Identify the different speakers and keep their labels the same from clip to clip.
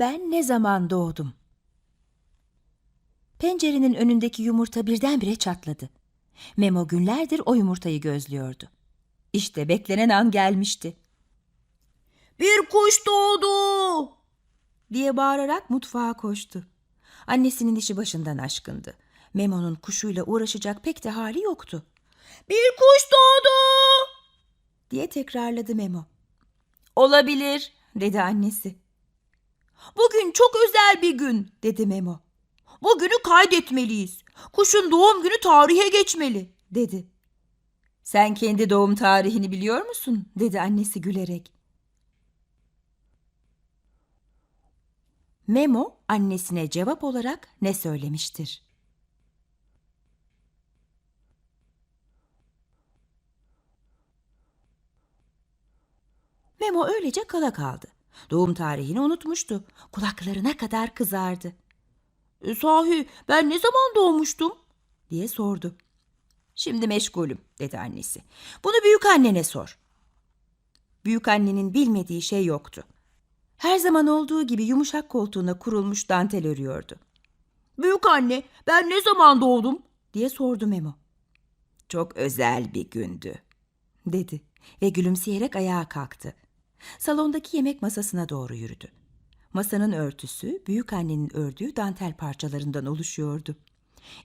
Speaker 1: Ben ne zaman doğdum? Pencerenin önündeki yumurta birdenbire çatladı. Memo günlerdir o yumurtayı gözlüyordu. İşte beklenen an gelmişti. Bir kuş doğdu! diye bağırarak mutfağa koştu. Annesinin işi başından aşkındı. Memo'nun kuşuyla uğraşacak pek de hali yoktu. Bir kuş doğdu! diye tekrarladı Memo. Olabilir, dedi annesi. Bugün çok özel bir gün, dedi Memo. Bugünü kaydetmeliyiz. Kuşun doğum günü tarihe geçmeli, dedi. Sen kendi doğum tarihini biliyor musun? dedi annesi gülerek. Memo annesine cevap olarak ne söylemiştir? Memo öylece kala kaldı. Doğum tarihini unutmuştu. Kulaklarına kadar kızardı. "E, sahi ben ne zaman doğmuştum? diye sordu. Şimdi meşgulüm dedi annesi. Bunu büyük annene sor. Büyük annenin bilmediği şey yoktu. Her zaman olduğu gibi yumuşak koltuğuna kurulmuş dantel örüyordu. Büyük anne ben ne zaman doğdum? diye sordu Memo. Çok özel bir gündü dedi ve gülümseyerek ayağa kalktı. Salondaki yemek masasına doğru yürüdü. Masanın örtüsü büyük annenin ördüğü dantel parçalarından oluşuyordu.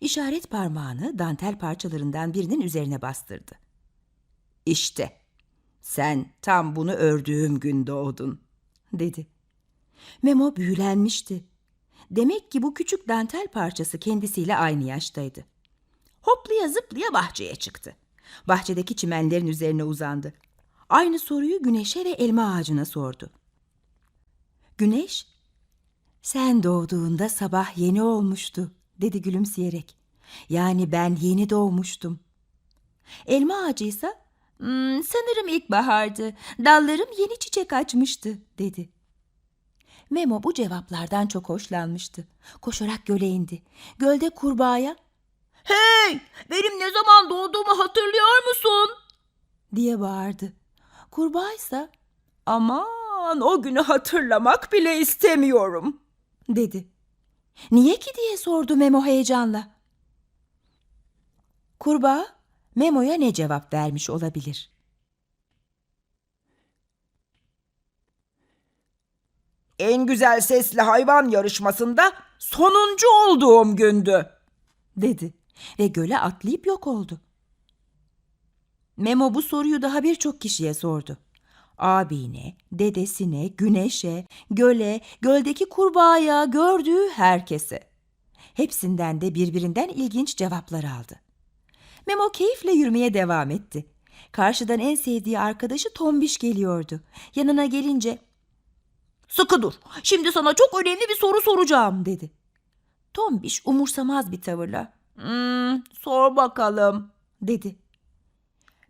Speaker 1: İşaret parmağını dantel parçalarından birinin üzerine bastırdı. İşte sen tam bunu ördüğüm gün doğdun, dedi. Memo büyülenmişti. Demek ki bu küçük dantel parçası kendisiyle aynı yaştaydı. Hoplaya zıplaya bahçeye çıktı. Bahçedeki çimenlerin üzerine uzandı. Aynı soruyu Güneş'e ve elma ağacına sordu. Güneş, sen doğduğunda sabah yeni olmuştu, dedi gülümseyerek. Yani ben yeni doğmuştum. Elma ağacı ise, "Hmm, sanırım ilkbahardı, dallarım yeni çiçek açmıştı, dedi. Memo bu cevaplardan çok hoşlanmıştı. Koşarak göle indi. Gölde kurbağaya, Hey! Benim ne zaman doğduğumu hatırlıyor musun? diye bağırdı. Kurbağa ise aman o günü hatırlamak bile istemiyorum dedi. Niye ki diye sordu Memo heyecanla. Kurbağa Memo'ya ne cevap vermiş olabilir?
Speaker 2: En güzel sesli hayvan yarışmasında sonuncu olduğum gündü.
Speaker 1: dedi ve göle atlayıp yok oldu. Memo bu soruyu daha birçok kişiye sordu. Abine, dedesine, güneşe, göle, göldeki kurbağaya, gördüğü herkese. Hepsinden de birbirinden ilginç cevaplar aldı. Memo keyifle yürümeye devam etti. Karşıdan en sevdiği arkadaşı Tombiş geliyordu. Yanına gelince "Sıkı dur. Şimdi sana çok önemli bir soru soracağım." dedi. Tombiş umursamaz bir tavırla "Hmm, sor bakalım." dedi.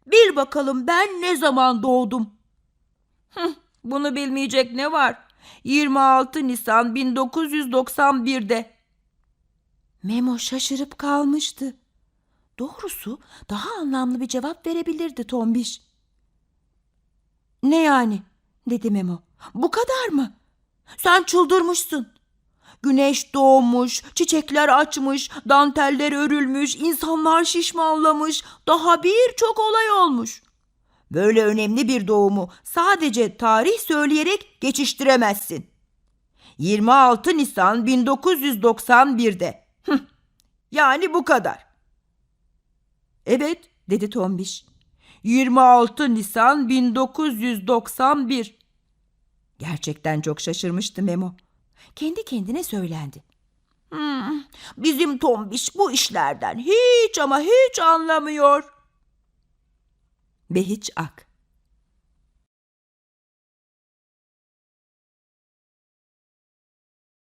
Speaker 1: "Bil bakalım ben ne zaman doğdum?" "Hıh, bunu bilmeyecek ne var? 26 Nisan 1991'de. Memo şaşırıp kalmıştı. Doğrusu daha anlamlı bir cevap verebilirdi Tombiş. Ne yani? dedi Memo. Bu kadar mı? Sen çıldırmışsın. Güneş doğmuş, çiçekler açmış, danteller örülmüş, insanlar şişmanlamış, daha birçok olay olmuş. Böyle önemli bir doğumu sadece tarih söyleyerek geçiştiremezsin. 26 Nisan 1991'de. Hıh, yani bu kadar. Evet, dedi Tombiş. 26 Nisan 1991. Gerçekten çok şaşırmıştı Memo. Kendi kendine söylendi. "Hmm, bizim Tombiş bu işlerden hiç ama hiç anlamıyor. Ve hiç ak.